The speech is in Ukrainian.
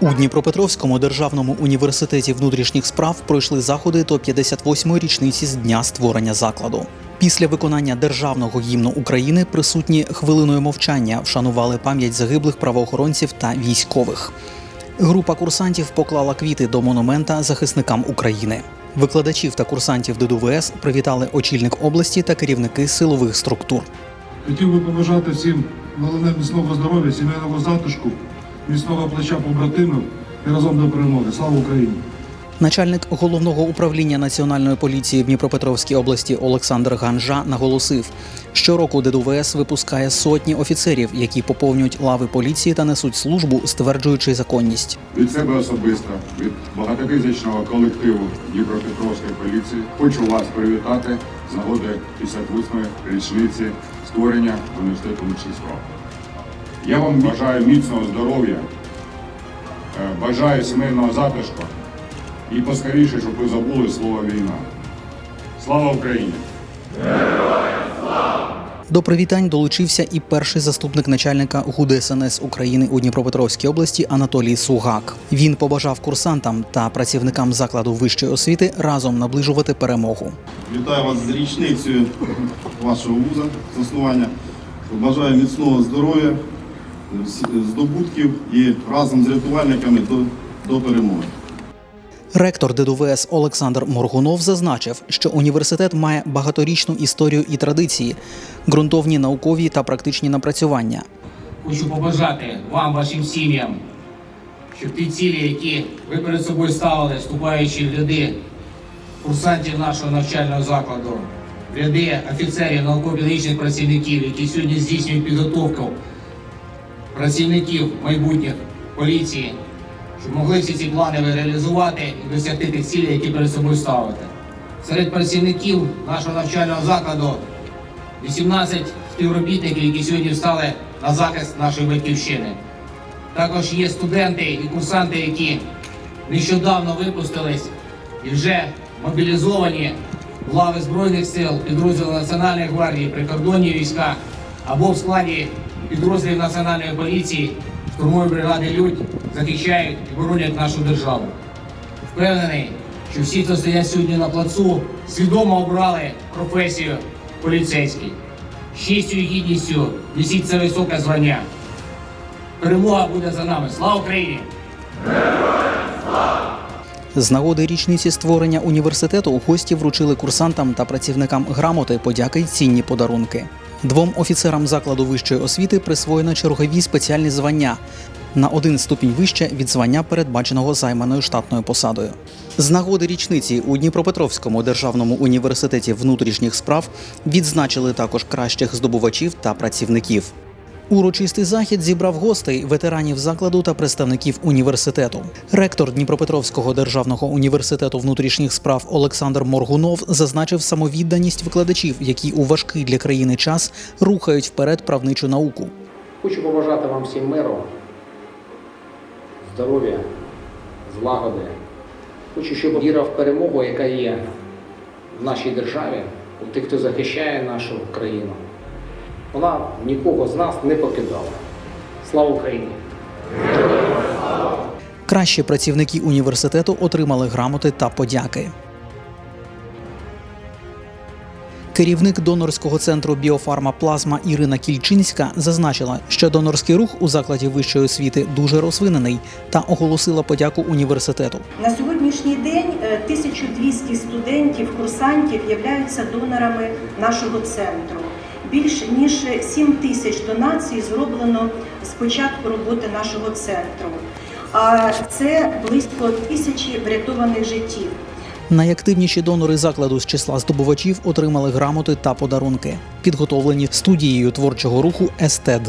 У Дніпропетровському державному університеті внутрішніх справ пройшли заходи до 58-ї річниці з дня створення закладу. Після виконання державного гімну України присутні хвилиною мовчання вшанували пам'ять загиблих правоохоронців та військових. Група курсантів поклала квіти до монумента захисникам України. Викладачів та курсантів ДДВС привітали очільник області та керівники силових структур. Хотів би побажати всім головне міцного здоров'я, сімейного затишку, міцного плеча побратимів і разом до перемоги. Слава Україні! Начальник головного управління національної поліції в Дніпропетровській області Олександр Ганжа наголосив, щороку ДДВС випускає сотні офіцерів, які поповнюють лави поліції та несуть службу, стверджуючи законність. Від себе особисто, від багатотисячного колективу Дніпропетровської поліції хочу вас привітати з нагоди 58-ї річниці створення університету внутрішніх справ. Я вам бажаю міцного здоров'я, е, бажаю сімейного затишку і поскоріше, щоб ви забули слово війна. Слава Україні! До привітань долучився і перший заступник начальника ГУД СНС України у Дніпропетровській області Анатолій Сугак. Він побажав курсантам та працівникам закладу вищої освіти разом наближувати перемогу. Вітаю вас з річницею вашого вуза заснування. Бажаю міцного здоров'я, здобутків і разом з рятувальниками до, до перемоги. Ректор ДДВС Олександр Моргунов зазначив, що університет має багаторічну історію і традиції, ґрунтовні наукові та практичні напрацювання. Хочу побажати вам, вашим сім'ям, щоб ті цілі, які ви перед собою ставили, вступаючи в ряди курсантів нашого навчального закладу, в ряди офіцерів, науково-педагогічних працівників, які сьогодні здійснюють підготовку працівників майбутніх поліції, щоб могли всі ці плани реалізувати і досягти тих цілей, які перед собою ставите. Серед працівників нашого навчального закладу 18 співробітників, які сьогодні встали на захист нашої батьківщини. Також є студенти і курсанти, які нещодавно випустились і вже мобілізовані в лави Збройних сил, підрозділів Національної гвардії, прикордонні війська або в складі підрозділів Національної поліції, штурмової бригади Людь захищають і боронять нашу державу. Впевнений, що всі, хто стоять сьогодні на плацу, свідомо обрали професію поліцейський. З честю і гідністю несіть це високе звання. Перемога буде за нами. Слава Україні! З нагоди річниці створення університету гості вручили курсантам та працівникам грамоти, подяки й цінні подарунки. Двом офіцерам закладу вищої освіти присвоєно чергові спеціальні звання на один ступінь вище від звання, передбаченого займаною штатною посадою. З нагоди річниці у Дніпропетровському державному університеті внутрішніх справ відзначили також кращих здобувачів та працівників. Урочистий захід зібрав гостей, ветеранів закладу та представників університету. Ректор Дніпропетровського державного університету внутрішніх справ Олександр Моргунов зазначив самовідданість викладачів, які у важкий для країни час рухають вперед правничу науку. Хочу побажати вам всім миру, здоров'я, злагоди. Хочу, щоб віра в перемогу, яка є в нашій державі, у тих, хто захищає нашу країну, вона нікого з нас не покидала. Слава Україні! Кращі працівники університету отримали грамоти та подяки. Керівник донорського центру Біофарма Плазма Ірина Кільчинська зазначила, що донорський рух у закладі вищої освіти дуже розвинений та оголосила подяку університету. На сьогоднішній день е, 1200 студентів, курсантів являються донорами нашого центру. Більш ніж 7 тисяч донацій зроблено з початку роботи нашого центру. А це близько тисячі врятованих життів. Найактивніші донори закладу з числа здобувачів отримали грамоти та подарунки, підготовлені студією творчого руху Естед.